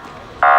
Uh...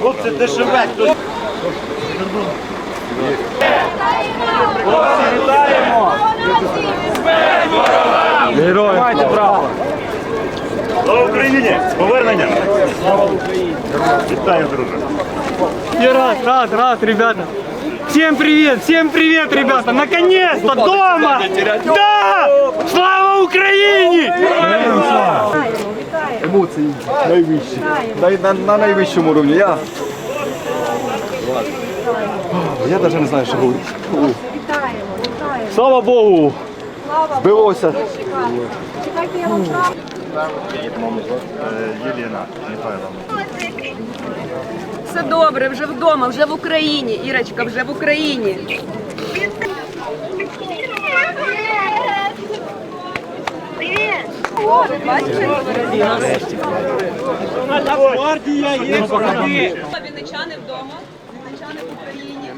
Хлопці, дешеве. Героям Майте право. Слава Україні! З поверненням! Вітаю, друже! Я рад, рад, рад, ребята. Всем привет, всем привет, ребята. Наконец-то дома. Да! Слава Україні! Емоції найвищі. На, на, на найвищому рівні. Я. Я навіть не знаю, що говорити. Вітаємо, вітаємо. Слава Богу! Збилося. Чекайте, я вам дам. Михайловна. Все добре, вже вдома, вже в Україні. Ірочка, вже в Україні. О, бачите? Гвардія є. Вінничани вдома, вінничани в Україні.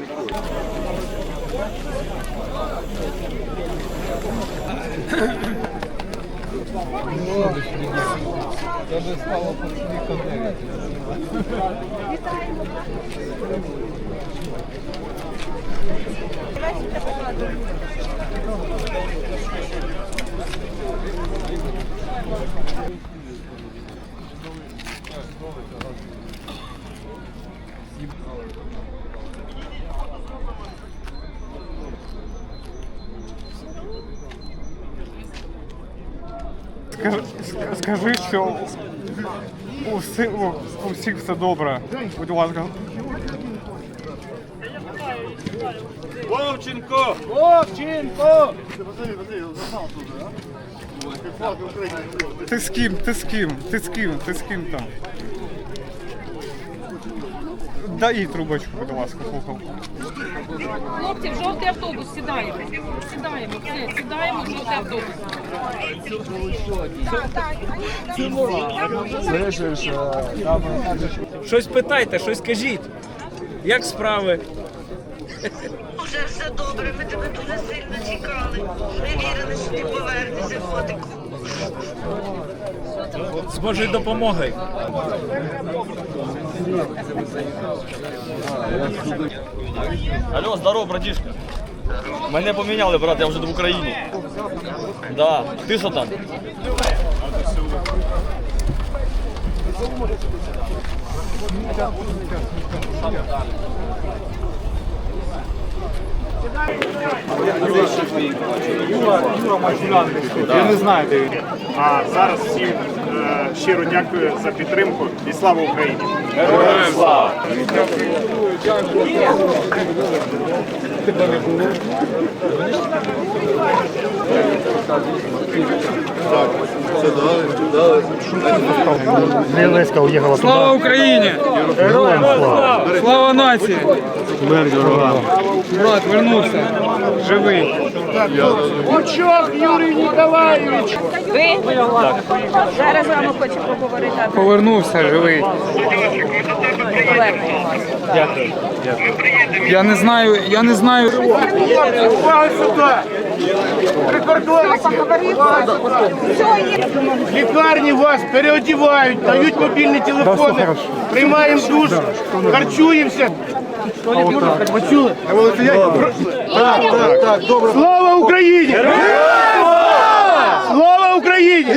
Скажи, що у, всі- у, всіх все добре. Будь ласка. Вовченко! Ти з ким? Ти з ким? Ти з ким? Ти з ким там? Дай трубочку, будь ласка, кухолку. Хлопці, в жовтий автобус сідаємо. Сідаємо, все, сідаємо в жовтий автобус. Щось питайте, щось кажіть. Як справи? Уже все добре, ми тебе дуже сильно чекали. Ми вірили, що ти повернешся, котику. З Божою допомогою. Алло, здорово, братишка. Мене поміняли, брат, я вже в Україні. Да. Ти що там? Я не знаю, де він. А зараз всім е, щиро дякую за підтримку і слава Україні! Слава Україні! Героям слава! Слава нації! Брат вернувся! Живий! Ви? Зараз вами хочу поговорити. Повернувся живий! Дякую. Я не знаю, я не знаю. Увага сюди! Прикордонники! В лікарні вас переодівають, дають мобільні телефони, приймаємо душ, харчуємося. Почули? Так, так, так, добре. Слава Україні! Слава Україні!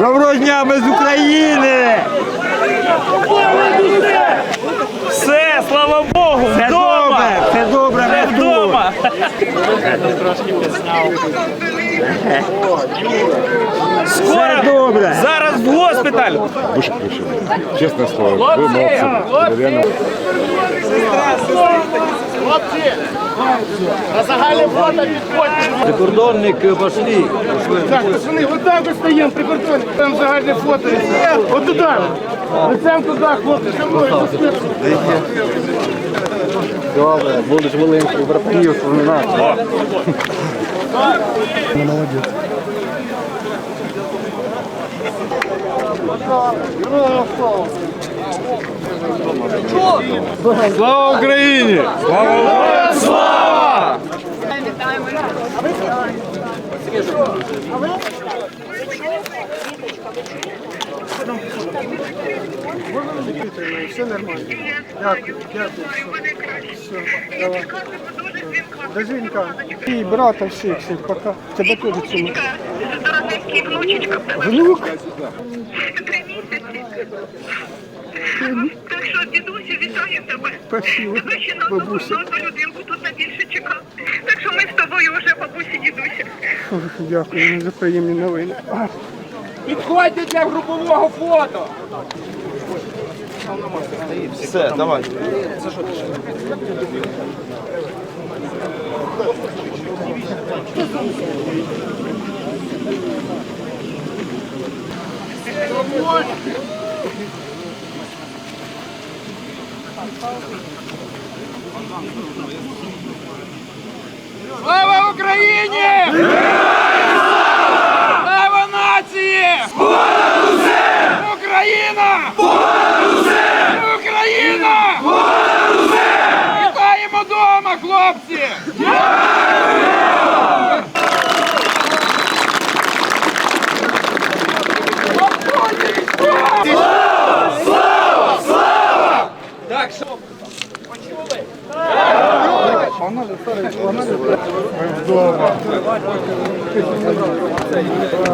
Доброго дня, ми з України! Все, слава Богу, Все вдома! добре, все добре, Все ми тут. вдома! Скоро добре. зараз в госпіталь! Дуже красиво. Чесне слово. Ви молодці. Реально Хлопці! На загальне фото підходьте. Прикордонники пошли. Так, пацани, вот так вот стоїмо, прикордонник. Там загальне фото. От туди. Лицем туди, хлопці, мною. Добре, будеш Волинську братів вспоминати. Слава Україні! Все нормально. Дякую, дякую. Все, давай. Дожинка. І брата всіх, всіх, пока. Тебе теж внучечка. Внук? Так що, дідусю, вітаю тебе. Спасибо, Тебе ще на бабуся. одну людинку тут чекав. Так що ми з тобою вже бабусі, дідуся. Дякую за приємні новини. Підходьте для групового фото! Все, давай. Слава Україні! Слава нації! Україна! Україна! Вітаємо дома, хлопці!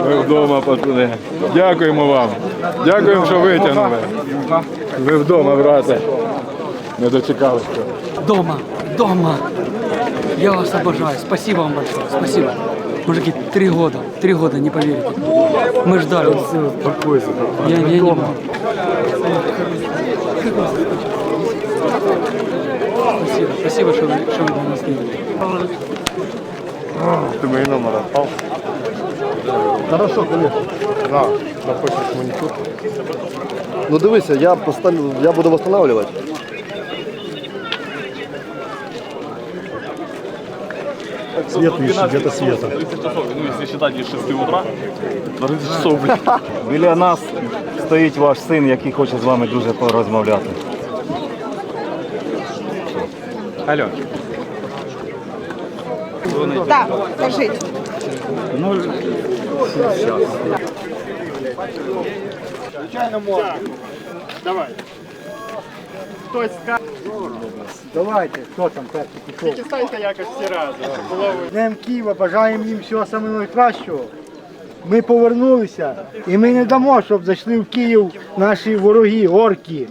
Ви вдома, пацани. Дякуємо вам. Дякуємо, що витягнули. Ви вдома, брате. Не дочекалися. Дома, дома. Я вас обожаю. Спасибо вам большое. Спасибо. Мужики, три года. Три года, не поверите. Мы ждали. Я, я не могу. Спасибо. Спасибо, что вы, что вы для нас сделали. Ти мої номер відпав. Хорошо, конечно. На, захочеш монітор. Ну дивися, я поставлю, я буду восстанавливать. Свет ищи, где-то света. 30 часов, ну, если считать из 6 утра, 30 часов, блин. Біля нас стоїть ваш син, який хоче з вами дуже порозмовляти. Алло. Так, кажіть. Давай. Хтось скаже. Давайте, хто там перший пішов? Тільки станьте якось всі разом. Днем Києва, бажаємо їм всього самого найкращого. Ми повернулися і ми не дамо, щоб зайшли в Київ наші вороги, орки.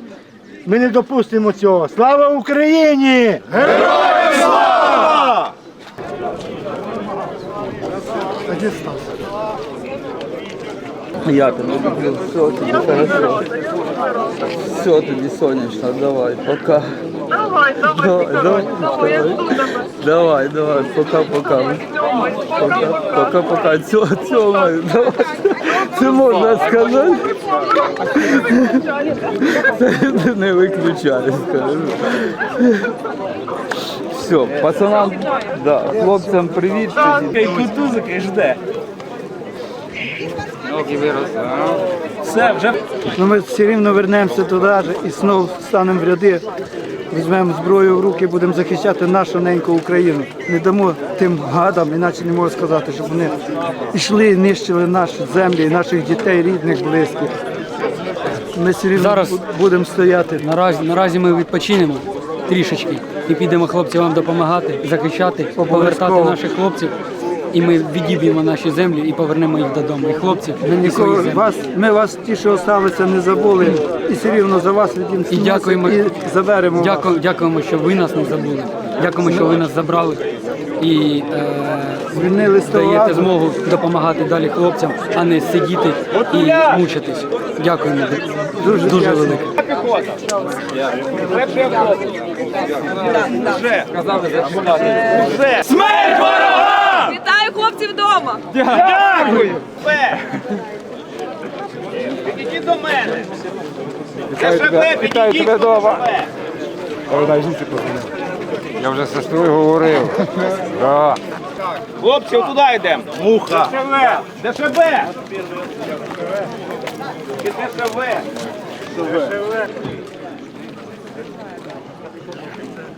Ми не допустимо цього. Слава Україні! Героям слава! А де Стас? Я тебе люблю. Все, тоді хорошо. Все, тоді сонячно, давай, пока. Давай, давай, Давай, давай, я давай. жду тебе. Давай, давай, пока-пока. Пока-пока. Цьомаю, давай. Це можна сказати. Це не виключаю, скажу. Все, пацанам, да, хлопцям привіт. Кай кутузик і жде. Все, вже Ну, ми все рівно вернемося туди і знову станемо в ряди, візьмемо зброю в руки, будемо захищати нашу неньку Україну. Не дамо тим гадам, іначе не можу сказати, щоб вони йшли і нищили наші землі, наших дітей, рідних, близьких. Ми все рівно Зараз- будемо стояти. Наразі, наразі ми відпочинемо трішечки і підемо хлопцям вам допомагати, захищати, повертати наших хлопців. І ми відіб'ємо наші землі і повернемо їх додому. І хлопців, Ми і свої нікого землі. вас, ми вас ті, що залишилися, не забули, і все рівно за вас відімстимося І дякуємо, і заберемо. вас. дякуємо, дякуємо, що ви нас не забули. Дякуємо, що ви нас забрали і е, Звільнили даєте змогу допомагати далі хлопцям, а не сидіти і мучитись. Дякуємо дуже, дуже велике. смерть ворога! Вітаю вдома! Дякую! Підійдіть до мене! Вітаю тебе вдома. Передай жінці. Я вже з сестрою говорив. Да. Хлопці, отуди йдемо. Муха. ДШБ! ДШБ! ДШБ!